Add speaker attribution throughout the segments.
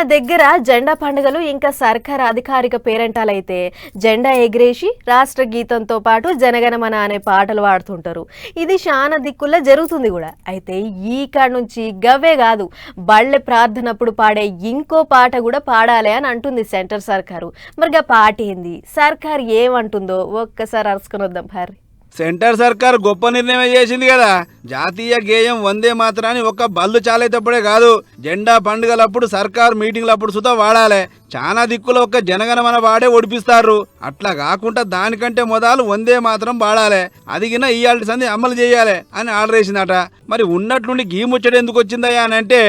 Speaker 1: మన దగ్గర జెండా పండుగలు ఇంకా సర్కార్ అధికారిక పేరెంటాలైతే జెండా ఎగిరేసి రాష్ట్ర గీతంతో పాటు జనగణమన అనే పాటలు పాడుతుంటారు. ఇది చాలా దిక్కుల్లో జరుగుతుంది కూడా. అయితే ఈ కాడ నుంచి గవ్వే కాదు బళ్ళె ప్రార్థనప్పుడు పాడే ఇంకో పాట కూడా పాడాలి అని అంటుంది సెంటర్ సర్కారు. మరి ఆ పాట ఏంది? సర్కార్ ఏమంటుందో ఒక్కసారి అరుచుకుని వద్దాం భారీ
Speaker 2: సెంటర్ సర్కార్ గొప్ప నిర్ణయం చేసింది కదా. జాతీయ గేయం వందే మాత్రాన్ని ఒక్క బళ్ళు చాలేటప్పుడే కాదు. జెండా పండుగలప్పుడు సర్కార్ మీటింగ్లప్పుడు సుతా వాడాలి. చాలా దిక్కులో ఒక్క జనగణమన వాడే ఒడిపిస్తారు. అట్లా కాకుండా దానికంటే మొదలు వందే మాత్రం వాడాలి. అదిగినా ఇయాల్టి సంధి అమలు చేయాలి అని ఆర్డర్ వేసిందట. మరి ఉన్నట్లుండి గీ ముచ్చట ఎందుకు వచ్చిందయ్యా అని అంటే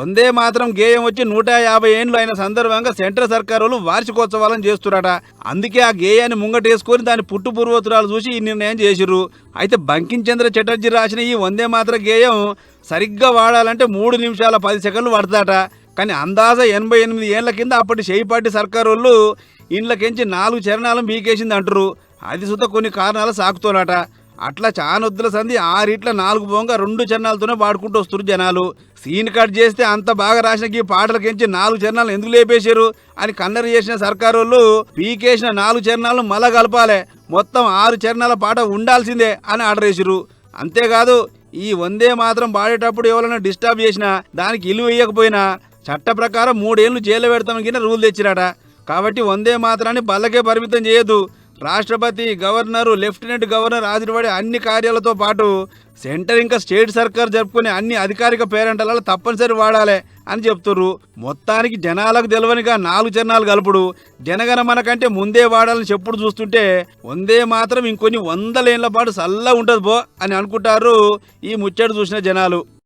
Speaker 2: వందే మాత్రం గేయం వచ్చి నూట యాభై ఏండ్లు అయిన సందర్భంగా సెంట్రల్ సర్కార్ వాళ్ళు వార్షికోత్సవాలను చేస్తురట. అందుకే ఆ గేయాన్ని ముంగటేసుకొని దాని పుట్టు పూర్వోత్తరాలు చూసి ఈ నిర్ణయం చేసిర్రు. అయితే బంకించంద్ర చటర్జీ రాసిన ఈ వందే మాత్ర గేయం సరిగ్గా వాడాలంటే మూడు నిమిషాల పది సెకండ్లు పడతాట. కానీ అందాజ ఎనభై ఎనిమిది ఏళ్ళ కింద అప్పటి చేయిపాటి సర్కారు వాళ్ళు ఇండ్లకెంచి నాలుగు చరణాలు బీకేసింది అంటారు అది సుత కొన్ని కారణాలు సాకుతోనట. అట్లా చానొద్దుల సంధి ఆరిట్ల నాలుగు బొంగ రెండు చరణాలతోనే పాడుకుంటూ వస్తున్నారు జనాలు. సీన్ కట్ చేస్తే అంత బాగా రాసిన ఈ పాటలకించి నాలుగు చరణాలు ఎందుకు లేపేశారు అని కన్నెర చేసిన సర్కారు వాళ్ళు పీకేసిన నాలుగు చరణాలను మళ్ళా కలపాలి. మొత్తం ఆరు చరణాల పాట ఉండాల్సిందే అని ఆర్డర్ చేసిరు అంతేకాదు ఈ వందే మాత్రం పాడేటప్పుడు ఎవరైనా డిస్టర్బ్ చేసినా దానికి ఇల్లు వేయకపోయినా చట్ట ప్రకారం మూడేళ్ళు జైలు పెడతాం కింద రూల్ తెచ్చిరాట కాబట్టి వందే మాత్రాన్ని బల్లకే పరిమితం చేయదు రాష్ట్రపతి గవర్నరు లెఫ్టినెంట్ గవర్నర్ ఆదిరిపడే అన్ని కార్యాలతో పాటు సెంటర్ ఇంకా స్టేట్ సర్కార్ జరుపుకునే అన్ని అధికారిక పేరెంటలలో తప్పనిసరి వాడాలి అని చెప్తుర్రు. మొత్తానికి జనాలకు తెలవనిగా నాలుగు జనాలు కలుపుడు. జనగణమన కంటే ముందే వాడాలని చెప్పుడు చూస్తుంటే వందే మాత్రం ఇంకొన్ని వందలేళ్ళ పాటు చల్లగా ఉంటుంది బో అని అనుకుంటారు ఈ ముచ్చట చూసిన జనాలు.